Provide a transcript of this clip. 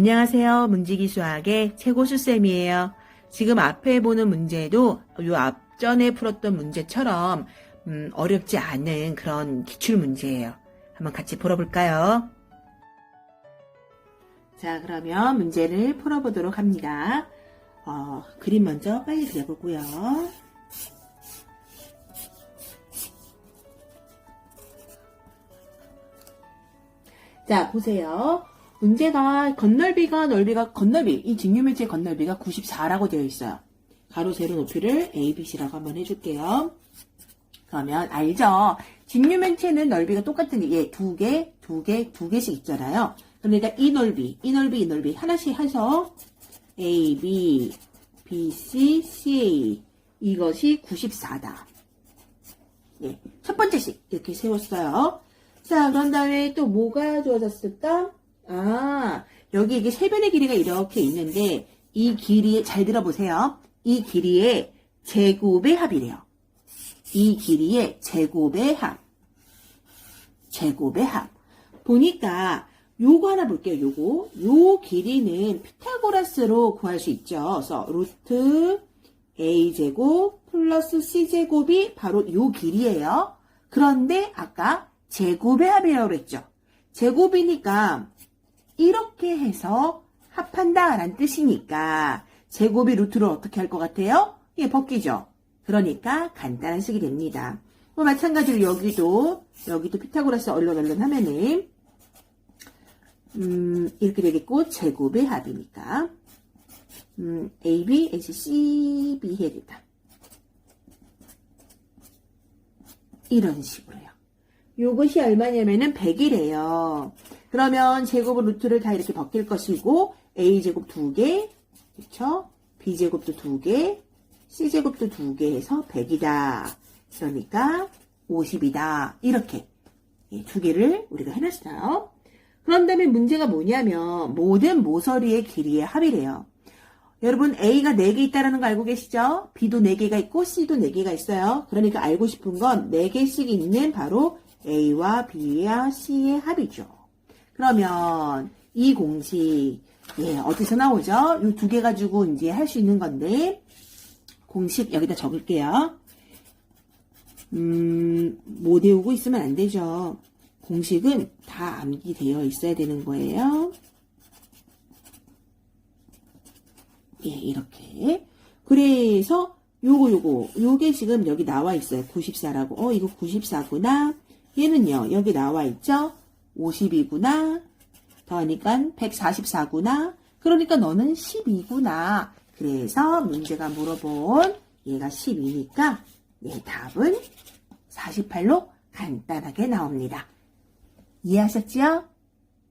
안녕하세요. 문지기 수학의 최고수쌤이에요. 지금 앞에 보는 문제도 요 앞전에 풀었던 문제처럼 음, 어렵지 않은 그런 기출 문제예요. 한번 같이 풀어볼까요? 자, 그러면 문제를 풀어보도록 합니다. 어, 그림 먼저 빨리 그려보고요. 자, 보세요. 문제가 건널비가 넓이가 건널비 이 직류면체의 건널비가 94라고 되어 있어요. 가로 세로 높이를 A, B, C라고 한번 해줄게요. 그러면 알죠? 직류면체는 넓이가 똑같은 게 예, 두 개, 두 개, 두 개씩 있잖아요. 그러니까 이 넓이, 이 넓이, 이 넓이 하나씩 해서 A, B, B, C, CA 이것이 94다. 예, 첫 번째씩 이렇게 세웠어요. 자, 그런 다음에 또 뭐가 주어졌을까? 아, 여기 이게 세 변의 길이가 이렇게 있는데 이 길이 잘 들어보세요. 이 길이의 제곱의 합이래요. 이 길이의 제곱의 합. 제곱의 합. 보니까 요거 하나 볼게요. 요거. 요 길이는 피타고라스로 구할 수 있죠. 그래서 루트 a제곱 플러스 c제곱이 바로 요 길이에요. 그런데 아까 제곱의 합이라고 그랬죠. 제곱이니까 이렇게 해서 합한다 라는 뜻이니까 제곱이 루트를 어떻게 할 것 같아요? 예, 벗기죠. 그러니까 간단한 식이 됩니다. 뭐 마찬가지로 여기도 여기도 피타고라스 얼른얼른 하면은 음, 이렇게 되겠고 제곱의 합이니까 음, AB, AC, CB 해야 된다. 이런 식으로요. 요것이 얼마냐면은 100이래요. 그러면 제곱은 루트를 다 이렇게 벗길 것이고 a제곱 2개, 그쵸? b제곱도 2개, c제곱도 2개 해서 100이다. 그러니까 50이다. 이렇게 예, 두 개를 우리가 해놨어요. 그런 다음에 문제가 뭐냐면 모든 모서리의 길이의 합이래요. 여러분 A가 4개 있다는 거 알고 계시죠? B도 4개가 있고 C도 4개가 있어요. 그러니까 알고 싶은 건 4개씩 있는 바로 A와 B와 C의 합이죠. 그러면 이 공식 예, 어디서 나오죠? 이 두 개 가지고 이제 할 수 있는 건데 공식 여기다 적을게요. 음, 못 외우고 있으면 안 되죠. 공식은 다 암기되어 있어야 되는 거예요. 예, 이렇게. 그래서 요거 요거 요게 지금 여기 나와 있어요. 94라고. 어, 이거 94구나. 얘는요. 여기 나와 있죠? 50이구나. 더하니까 144구나. 그러니까 너는 12구나. 그래서 문제가 물어본 얘가 12니까 예, 답은 48로 간단하게 나옵니다. 이해하셨지요?